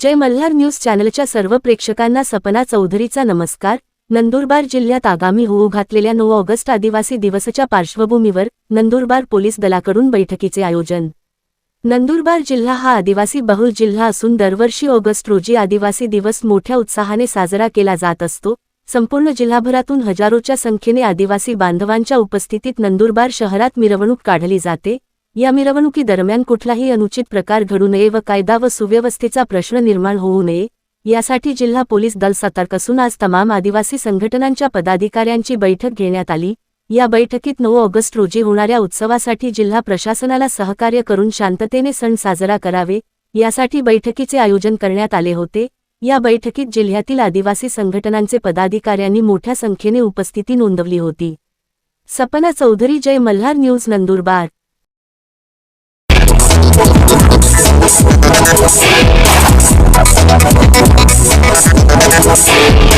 जय Malhar news चॅनलच्या सर्व प्रेक्षकांना सपना चौधरीचा नमस्कार. नंदुरबार जिल्ह्यात आगामी होऊ घातलेल्या नऊ ऑगस्ट आदिवासी दिवसच्या पार्श्वभूमीवर नंदुरबार पोलीस दलाकडून बैठकीचे आयोजन. नंदुरबार जिल्हा हा आदिवासी बहुल जिल्हा असून दरवर्षी ऑगस्ट रोजी आदिवासी दिवस मोठ्या उत्साहाने साजरा केला जात असतो. संपूर्ण जिल्हाभरातून हजारोच्या संख्येने आदिवासी बांधवांच्या उपस्थितीत नंदुरबार शहरात मिरवणूक काढली जाते. या मिरवणुकीदरम्यान कुठलाही अनुचित प्रकार घडू नये व कायदा व सुव्यवस्थेचा प्रश्न निर्माण होऊ नये यासाठी जिल्हा पोलीस दल सतर्क असून आज तमाम आदिवासी संघटनांच्या पदाधिकाऱ्यांची बैठक घेण्यात आली. या बैठकीत नऊ ऑगस्ट रोजी होणाऱ्या उत्सवासाठी जिल्हा प्रशासनाला सहकार्य करून शांततेने सण साजरा करावे यासाठी बैठकीचे आयोजन करण्यात आले होते. या बैठकीत जिल्ह्यातील आदिवासी संघटनांचे पदाधिकाऱ्यांनी मोठ्या संख्येने उपस्थिती नोंदवली होती. सपना चौधरी जय मल्हार न्यूज नंदुरबार. Sim.